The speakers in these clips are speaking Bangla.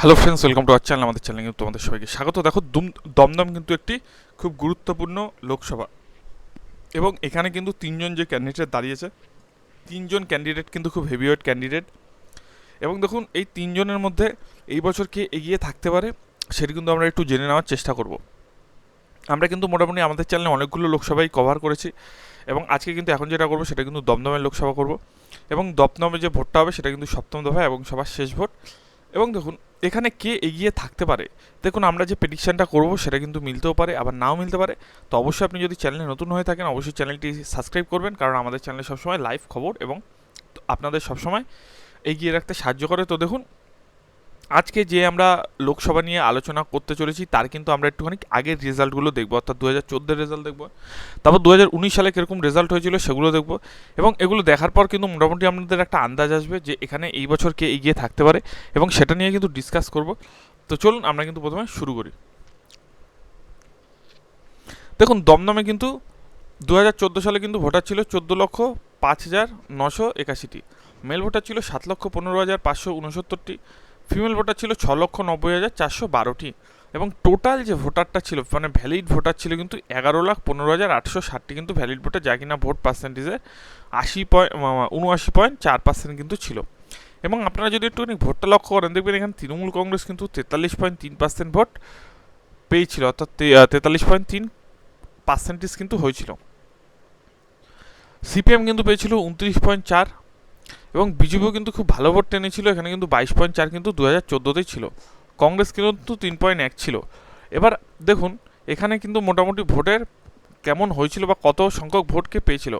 Hello friends welcome to our channel আমাদের চ্যানেলে কিন্তু তোমাদের সবাইকে স্বাগত। দেখো, দুম দমদম কিন্তু একটি খুব গুরুত্বপূর্ণ লোকসভা। এবং এখানে কিন্তু তিনজন যে ক্যান্ডিডেট দাঁড়িয়েছে, তিনজন ক্যান্ডিডেট কিন্তু খুব হেভিওয়েট ক্যান্ডিডেট এবং দেখুন, এই তিনজনের মধ্যে এই বছর কে এগিয়ে থাকতে পারে, সেটা কিন্তু আমরা একটু জেনে নেওয়ার চেষ্টা করব। আমরা কিন্তু মোটামুটি আমাদের চ্যানেলে অনেকগুলো লোকসভাই কভার করেছি, এবং আজকে কিন্তু এখন যেটা করব, সেটা কিন্তু দমদমের লোকসভা করব। এবং দমদমে যে ভোটটা হবে, সেটা কিন্তু সপ্তম দফা এবং সবার শেষ ভোট। এবং দেখুন, এখানে কে এগিয়ে থাকতে পারে? দেখুন, আমরা যে প্রেডিকশানটা করব, সেটা কিন্তু মিলতেও পারে, আবার নাও মিলতে পারে। তো অবশ্যই আপনি যদি চ্যানেলে নতুন হয়ে থাকেন, অবশ্যই চ্যানেলটি সাবস্ক্রাইব করবেন, কারণ আমাদের চ্যানেলে সবসময় লাইভ খবর এবং আপনাদের সবসময় এগিয়ে রাখতে সাহায্য করে। তো দেখুন আজকে যে আমরা লোকসভা নিয়ে আলোচনা করতে চলেছি, তার কিন্তু আমরা একটুখানি আগের রেজাল্টগুলো দেখব, অর্থাৎ দু হাজার চোদ্দোর রেজাল্ট দেখব, তারপর দু হাজার উনিশ সালে কীরকম রেজাল্ট হয়েছিল সেগুলো দেখব, এবং এগুলো দেখার পর কিন্তু মোটামুটি আপনাদের একটা আন্দাজ আসবে যে এখানে এই বছর কে এগিয়ে থাকতে পারে, এবং সেটা নিয়ে কিন্তু ডিসকাস করব। তো চলুন আমরা কিন্তু প্রথমে শুরু করি। দেখুন, দমদমে কিন্তু দু হাজার চোদ্দ সালে কিন্তু ভোটার ছিল চোদ্দ লক্ষ পাঁচ হাজার নশো একাশিটি, মেল ভোটার ছিল সাত লক্ষ পনেরো হাজার পাঁচশো উনসত্তরটি ফিমেল ভোটার ছিল ছ লক্ষ নব্বই হাজার চারশো বারোটি এবং টোটাল যে ভোটারটা ছিল মানে ভ্যালিড ভোটার ছিল কিন্তু এগারো লাখ পনেরো হাজার আটশো ষাটটি কিন্তু ভ্যালিড ভোটার যা কিনা ভোট পার্সেন্টেজে আশি পয়েন্ট উনআশি পয়েন্ট চার পার্সেন্ট কিন্তু ছিল। এবং আপনারা যদি একটুখানি ভোটটা লক্ষ্য করেন, দেখবেন এখানে তৃণমূল কংগ্রেস কিন্তু তেতাল্লিশ পয়েন্ট তিন পার্সেন্ট ভোট পেয়েছিল, অর্থাৎ তেতাল্লিশ পয়েন্ট তিন পার্সেন্টেজ কিন্তু হয়েছিল। সিপিএম কিন্তু পেয়েছিল উনত্রিশ পয়েন্ট চার এবং বিজেপিও কিন্তু খুব ভালো ভোট টেনেছিল, এখানে কিন্তু বাইশ পয়েন্ট চার কিন্তু দু হাজার চোদ্দোতেই ছিল। কংগ্রেস কিন্তু তিন পয়েন্ট এক ছিল। এবার দেখুন, এখানে কিন্তু মোটামুটি ভোটের কেমন হয়েছিল বা কত সংখ্যক ভোটকে পেয়েছিল।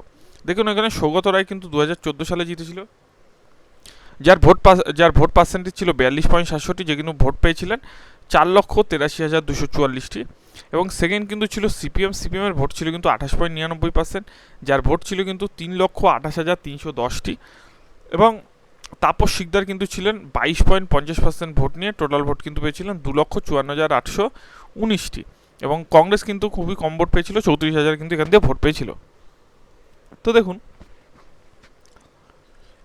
দেখুন, এখানে সৌগত রায় কিন্তু দু হাজার চোদ্দ সালে জিতেছিল। যার ভোট যার ভোট পার্সেন্টেজ ছিল বিয়াল্লিশ পয়েন্ট সাতষট্টি, যে কিন্তু ভোট পেয়েছিলেন চার লক্ষ তেরাশি হাজার দুশো চুয়াল্লিশটি। এবং সেকেন্ড কিন্তু ছিল সিপিএম, সিপিএমের ভোট ছিল কিন্তু আঠাশ পয়েন্ট নিরানব্বই পার্সেন্ট যার ভোট ছিল কিন্তু তিন লক্ষ আঠাশ হাজার তিনশো দশটি। এবং তাপস শিকদার কিন্তু ছিলেন বাইশ পয়েন্ট পঞ্চাশ পার্সেন্ট ভোট নিয়ে টোটাল ভোট কিন্তু পেয়েছিলেন দু লক্ষ চুয়ান্ন হাজার আটশো উনিশটি। এবং কংগ্রেস কিন্তু খুবই কম ভোট পেয়েছিল, চৌত্রিশ হাজার কিন্তু এখান থেকে ভোট পেয়েছিল। তো দেখুন,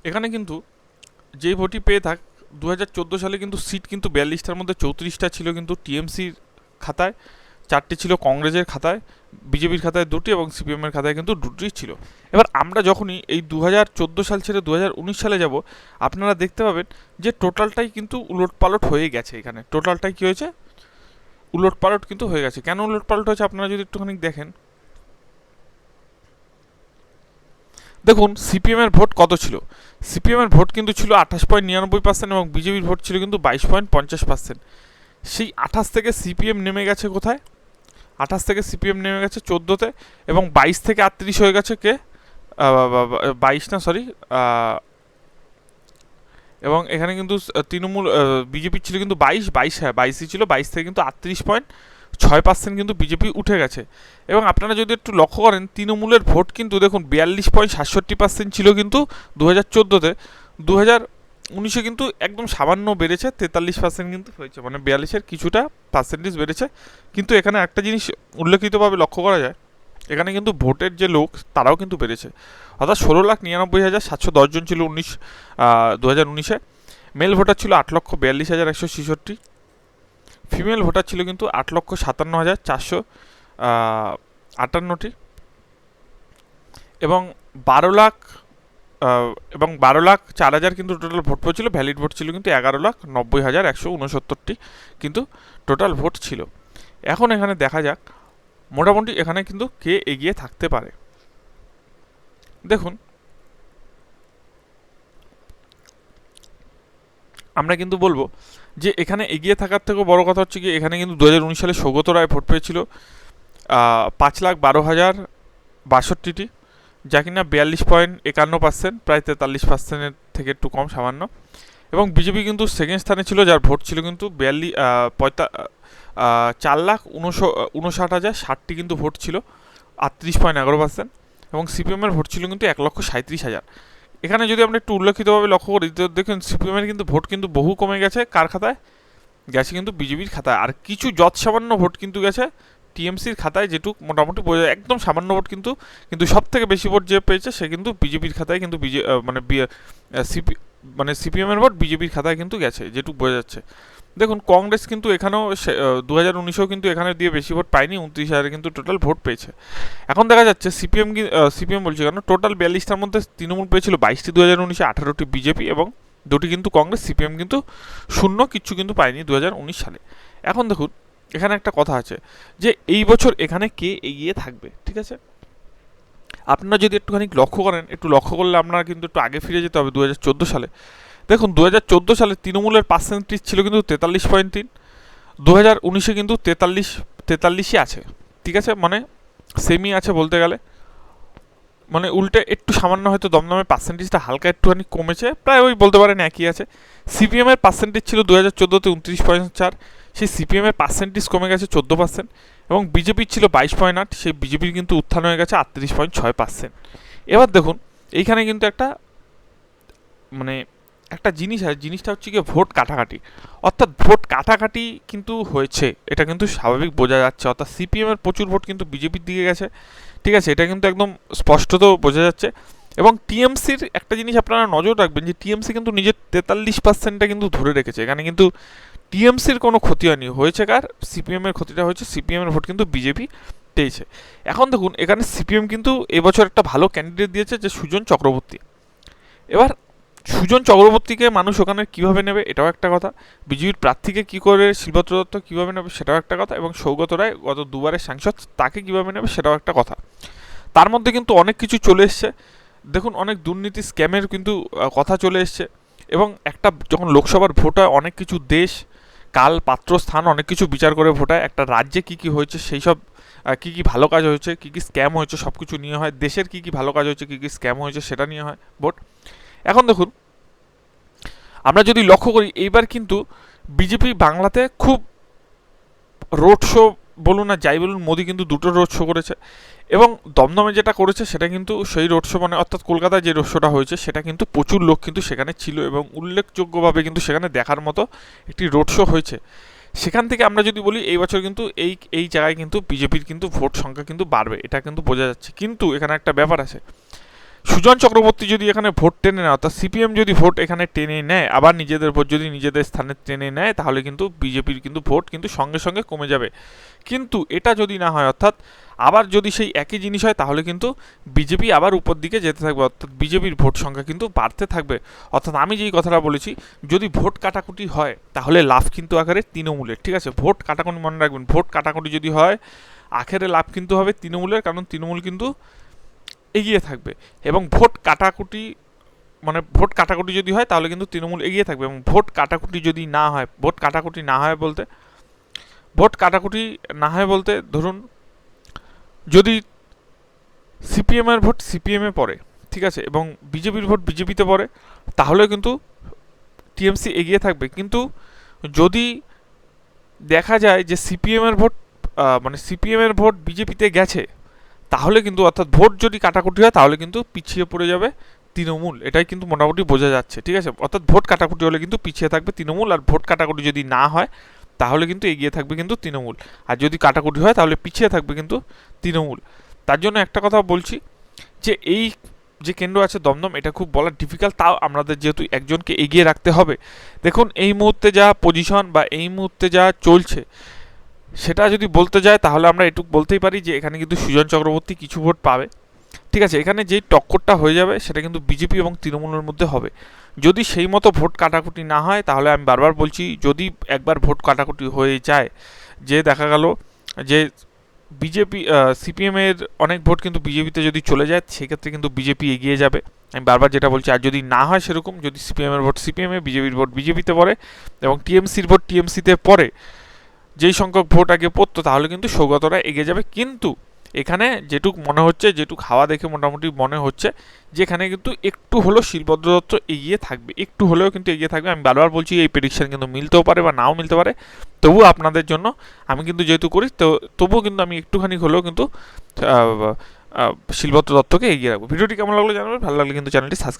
এখানে কিন্তু যেই ভোটই পেয়ে থাক দু হাজার চোদ্দ সালে কিন্তু সিট কিন্তু বিয়াল্লিশটার মধ্যে চৌত্রিশটা ছিল কিন্তু টিএমসির খাতায়। চারটি ছিল কংগ্রেসের খাতায়, বিজেপির খাতায় দুটি এবং সিপিএমের খাতায় কিন্তু দুটি ছিল। এবার আমরা যখনই এই দু হাজার চোদ্দ সাল ছেড়ে দু হাজার উনিশ সালে যাব, আপনারা দেখতে পাবেন যে টোটালটাই কিন্তু উলট পালট হয়ে গেছে এখানে। টোটালটাই কী হয়েছে? উলট পালট কিন্তু হয়ে গেছে। কেন উলট পালট হয়েছে আপনারা যদি একটুখানি দেখেন? দেখুন, সিপিএমের ভোট কত ছিল? সিপিএমের ভোট কিন্তু ছিল আঠাশ পয়েন্ট নিরানব্বই পার্সেন্ট এবং বিজেপির ভোট ছিল কিন্তু বাইশ পয়েন্ট পঞ্চাশ পার্সেন্ট। সেই আঠাশ থেকে সিপিএম নেমে গেছে কোথায়? আঠাশ থেকে সিপিএম নেমে গেছে চোদ্দোতে এবং বাইশ থেকে আটত্রিশ হয়ে গেছে কে? বাইশ না সরি এবং এখানে কিন্তু তৃণমূল বিজেপি ছিল কিন্তু বাইশ বাইশ হ্যাঁ বাইশই ছিল, বাইশ থেকে কিন্তু আটত্রিশ পয়েন্ট ছয় পার্সেন্ট কিন্তু বিজেপি উঠে গেছে। এবং আপনারা যদি একটু লক্ষ্য করেন, তৃণমূলের ভোট কিন্তু দেখুন, বিয়াল্লিশ পয়েন্ট সাতষট্টি পার্সেন্ট ছিল কিন্তু দু হাজার চোদ্দোতে। দু হাজার উনিশে কিন্তু একদম সামান্য বেড়েছে, তেতাল্লিশ পার্সেন্ট কিন্তু হয়েছে মানে বিয়াল্লিশের কিছুটা পার্সেন্টেজ বেড়েছে। কিন্তু এখানে একটা জিনিস উল্লেখিতভাবে লক্ষ্য করা যায়, এখানে কিন্তু ভোটের যে লোক, তারাও কিন্তু বেড়েছে। অর্থাৎ ষোলো লাখ নিরানব্বই হাজার সাতশো দশজন ছিল উনিশ দু হাজার উনিশে। মেল ভোটার ছিল আট লক্ষ বিয়াল্লিশ হাজার একশো ছেষট্টি ফিমেল ভোটার ছিল কিন্তু আট লক্ষ সাতান্ন হাজার চারশো আটান্নটি। এবং বারো লাখ এবং বারো লাখ চার হাজার কিন্তু টোটাল ভোট পড়েছিল ভ্যালিড ভোট ছিল কিন্তু এগারো লাখ নব্বই হাজার একশো উনসত্তরটি কিন্তু টোটাল ভোট ছিল। এখন এখানে দেখা যাক, মোটামুটি এখানে কিন্তু কে এগিয়ে থাকতে পারে। দেখুন, আমরা কিন্তু বলব যে এখানে এগিয়ে থাকার থেকেও বড় কথা হচ্ছে কি, এখানে কিন্তু দু হাজার উনিশ সালে সৌগত রায় ভোট পেয়েছিল পাঁচ লাখ বারো হাজার বাষট্টিটি। যা কিনা বিয়াল্লিশ পয়েন্ট একান্ন পার্সেন্ট, প্রায় তেতাল্লিশ পার্সেন্টের থেকে একটু কম সামান্য। এবং বিজেপি কিন্তু সেকেন্ড স্থানে ছিল, যার ভোট ছিল কিন্তু বিয়াল্লিশ পঁয়তা চার লাখ উনশো উনষাট হাজার ষাটটি কিন্তু ভোট ছিল, আটত্রিশ পয়েন্ট এগারো পার্সেন্ট। এবং সিপিএমের ভোট ছিল কিন্তু এক লক্ষ সাঁত্রিশ হাজার। এখানে যদি আমরা একটু উল্লেখিতভাবে লক্ষ্য করি, তো দেখুন, সিপিএমের কিন্তু ভোট কিন্তু বহু কমে গেছে। কার খাতায়? গেছে কিন্তু বিজেপির খাতায়। আর কিছু যৎ সামান্য ভোট কিন্তু গেছে টিএমসির খাতায় যেটুক মোটামুটি বোঝা একদম সামান্য ভোট কিন্তু কিন্তু সব থেকে বেশি ভোট যে পেয়েছে সে কিন্তু বিজেপির খাতায় কিন্তু বিজে মানে সিপি মানে সিপিএমের ভোট বিজেপির খাতায় কিন্তু গেছে, যেটুক বোঝা যাচ্ছে। দেখুন, কংগ্রেস কিন্তু এখানেও দু হাজার উনিশেও কিন্তু এখানে দিয়ে বেশি ভোট পায়নি, উনত্রিশ হাজারে কিন্তু টোটাল ভোট পেয়েছে। এখন দেখা যাচ্ছে সিপিএম সিপিএম বলছে কেন, টোটাল বিয়াল্লিশটার মধ্যে তৃণমূল পেয়েছিল বাইশটি দু হাজার উনিশে আঠারোটি বিজেপি এবং দুটি কিন্তু কংগ্রেস, সিপিএম কিন্তু শূন্য কিচ্ছু কিন্তু পায়নি দু হাজার উনিশ সালে। এখন দেখুন এখানে একটা কথা আছে যে এই বছর এখানে কে এগিয়ে থাকবে, ঠিক আছে? আপনারা যদি একটুখানি লক্ষ্য করেন, একটু লক্ষ্য করলে আপনারা কিন্তু একটু আগে ফিরে যেতে হবে দু হাজার চোদ্দ সালে। দেখুন দু হাজার চোদ্দ সালে তৃণমূলের পার্সেন্টেজ ছিল কিন্তু তেতাল্লিশ পয়েন্ট তিন দু হাজার উনিশে কিন্তু তেতাল্লিশ, তেতাল্লিশই আছে, ঠিক আছে? মানে সেমি আছে বলতে গেলে। মানে উল্টে একটু সামান্য হয়তো দমদমের পার্সেন্টেজটা হালকা একটুখানি কমেছে, প্রায় ওই বলতে পারেন একই আছে। সিপিএমের পার্সেন্টেজ ছিল দু হাজার চোদ্দোতে উনত্রিশ পয়েন্ট চার সেই সিপিএমের পার্সেন্টেজ কমে গেছে চোদ্দ পার্সেন্ট এবং বিজেপির ছিল বাইশ পয়েন্ট আট, সেই বিজেপির কিন্তু উত্থান হয়ে গেছে আটত্রিশ পয়েন্ট ছয় পার্সেন্ট এবার দেখুন, এইখানে কিন্তু একটা মানে একটা জিনিস আছে, জিনিসটা হচ্ছে গিয়ে ভোট কাটাকাটি। অর্থাৎ ভোট কাটাকাটি কিন্তু হয়েছে, এটা কিন্তু স্বাভাবিক বোঝা যাচ্ছে। অর্থাৎ সিপিএমের প্রচুর ভোট কিন্তু বিজেপির দিকে গেছে, ঠিক আছে? এটা কিন্তু একদম স্পষ্টত বোঝা যাচ্ছে। এবং টিএমসির একটা জিনিস আপনারা নজর রাখবেন যে টিএমসি কিন্তু নিজের তেতাল্লিশ পার্সেন্টটা কিন্তু ধরে রেখেছে। এখানে কিন্তু টিএমসির কোনো ক্ষতি হয়নি। হয়েছে কার? সিপিএমের ক্ষতিটা হয়েছে, সিপিএমের ভোট কিন্তু বিজেপি পেয়েছে। এখন দেখুন, এখানে সিপিএম কিন্তু এবছর একটা ভালো ক্যান্ডিডেট দিয়েছে যে সুজন চক্রবর্তী। এবার সুজন চক্রবর্তীকে মানুষ ওখানে কীভাবে নেবে এটাও একটা কথা। বিজেপির প্রার্থীকে কী করে শিলভদ্র দত্ত কীভাবে নেবে সেটাও একটা কথা এবং সৌগত রায় গত দুবারের সাংসদ, তাকে কীভাবে নেবে সেটাও একটা কথা। তার মধ্যে কিন্তু অনেক কিছু চলে এসছে। দেখুন, অনেক দুর্নীতি, স্ক্যামের কিন্তু কথা চলে এসছে। এবং একটা যখন লোকসভার ভোট হয়, অনেক কিছু দেশ কাল পাত্র স্থান অনেক কিছু বিচার করে ভোটায়। একটা রাজ্যে কী কী হয়েছে সেই সব কী কী ভালো কাজ হয়েছে, কী কী স্ক্যাম হয়েছে সব কিছু নিয়ে হয়। দেশের কী কী ভালো কাজ হয়েছে, কী কী স্ক্যাম হয়েছে, সেটা নিয়ে হয় ভোট। এখন দেখুন, আমরা যদি লক্ষ্য করি, এইবার কিন্তু বিজেপি বাংলাতে খুব রোড শো বলুন না, যাই বলুন, মোদি কিন্তু দুটো রোড শো করেছে। এবং দমদমে যেটা করেছে, সেটা কিন্তু সেই রোড শো মানে অর্থাৎ কলকাতায় যে রোড শোটা হয়েছে, সেটা কিন্তু প্রচুর লোক কিন্তু সেখানে ছিল এবং উল্লেখযোগ্যভাবে কিন্তু সেখানে দেখার মতো একটি রোড শো হয়েছে। সেখান থেকে আমরা যদি বলি, এই বছর কিন্তু এই এই জায়গায় কিন্তু বিজেপির কিন্তু ভোট সংখ্যা কিন্তু বাড়বে, এটা কিন্তু বোঝা যাচ্ছে। কিন্তু এখানে একটা ব্যাপার আছে সুজন চক্রবর্তী যদি এখানে ভোট টেনে নেয়, অর্থাৎ সিপিএম যদি ভোট এখানে টেনে নেয়, আবার নিজেদের ভোট যদি নিজেদের স্থানে টেনে নেয়, তাহলে কিন্তু বিজেপির কিন্তু ভোট কিন্তু সঙ্গে সঙ্গে কমে যাবে। কিন্তু এটা যদি না হয়, অর্থাৎ আবার যদি সেই একই জিনিস হয়, তাহলে কিন্তু বিজেপি আবার উপর দিকে যেতে থাকবে, অর্থাৎ বিজেপির ভোট সংখ্যা কিন্তু বাড়তে থাকবে। অর্থাৎ আমি যেই কথাটা বলেছি, যদি ভোট কাটাকুটি হয়, তাহলে লাভ কিন্তু আকারে তৃণমূলের, ঠিক আছে? ভোট কাটাকুটি মনে রাখবেন, ভোট কাটাকুটি যদি হয়, আখেরে লাভ কিন্তু হবে তৃণমূলের, কারণ তৃণমূল কিন্তু এগিয়ে থাকবে। এবং ভোট কাটাকুটি মানে ভোট কাটাকুটি যদি হয়, তাহলে কিন্তু তৃণমূল এগিয়ে থাকবে। এবং ভোট কাটাকুটি যদি না হয়, ভোট কাটাকুটি না হয় বলতে, ভোট কাটাকুটি না হয় বলতে ধরুন, যদি সিপিএমের ভোট সিপিএমে পড়ে, ঠিক আছে, এবং বিজেপির ভোট বিজেপিতে পড়ে, তাহলে কিন্তু টিএমসি এগিয়ে থাকবে। কিন্তু যদি দেখা যায় যে সিপিএমের ভোট মানে সিপিএমের ভোট বিজেপিতে গেছে তাহলে কিন্তু অর্থাৎ ভোট যদি কাটাকুটি হয়, তাহলে কিন্তু পিছিয়ে পড়ে যাবে তৃণমূল। এটাই কিন্তু মোটামুটি বোঝা যাচ্ছে, ঠিক আছে? অর্থাৎ ভোট কাটাকুটি হলে কিন্তু পিছিয়ে থাকবে তৃণমূল, আর ভোট কাটাকুটি যদি না হয়, তাহলে কিন্তু এগিয়ে থাকবে কিন্তু তৃণমূল। আর যদি কাটাকুটি হয়, তাহলে পিছিয়ে থাকবে কিন্তু তৃণমূল। তার জন্য একটা কথা বলছি যে, এই যে কেন্দ্র আছে দমদম, এটা খুব বলা ডিফিকাল্ট তাও আমাদের যেহেতু একজনকে এগিয়ে রাখতে হবে। দেখুন, এই মুহূর্তে যা পজিশন বা এই মুহূর্তে যা চলছে সেটা যদি বলতে যায়, তাহলে আমরা এটুকু বলতেই পারি যে এখানে কিন্তু সুজন চক্রবর্তী কিছু ভোট পাবে। ঠিক আছে, এখানে যেই টক্করটা হয়ে যাবে, সেটা কিন্তু বিজেপি এবং তৃণমূলের মধ্যে হবে। যদি সেই মতো ভোট কাটাকুটি না হয়, তাহলে আমি বারবার বলছি, যদি একবার ভোট কাটাকুটি হয়ে যায়, যে দেখা গেল যে বিজেপি সিপিএমের অনেক ভোট কিন্তু বিজেপিতে যদি চলে যায়, সেক্ষেত্রে কিন্তু বিজেপি এগিয়ে যাবে। আমি বারবার যেটা বলছি, আর যদি না হয় সেরকম, যদি সিপিএমের ভোট সিপিএমে বিজেপির ভোট বিজেপিতে পড়ে এবং টিএমসির ভোট টিএমসিতে পড়ে যেই সংখ্যক ভোট আগে পড়তো, তাহলে কিন্তু সৌগতরা এগিয়ে যাবে। কিন্তু এখানে যেটুক মনে হচ্ছে, যেটুক হাওয়া দেখে মোটামুটি মনে হচ্ছে, যেখানে কিন্তু একটু হলেও শিলভদ্র দত্ত এগিয়ে থাকবে। একটু হলেও কিন্তু এগিয়ে থাকবে। আমি বারবার বলছি, এই প্রেডিকশান কিন্তু মিলতেও পারে বা নাও মিলতে পারে। তবুও আপনাদের জন্য আমি কিন্তু যেহেতু করি, তো তবুও কিন্তু আমি একটুখানি হলেও কিন্তু শিলভদ্র দত্তকে এগিয়ে রাখব। ভিডিওটি কেমন লাগল জানাবেন? ভালো লাগলে কিন্তু চ্যানেলটি সাবস্ক্রাইব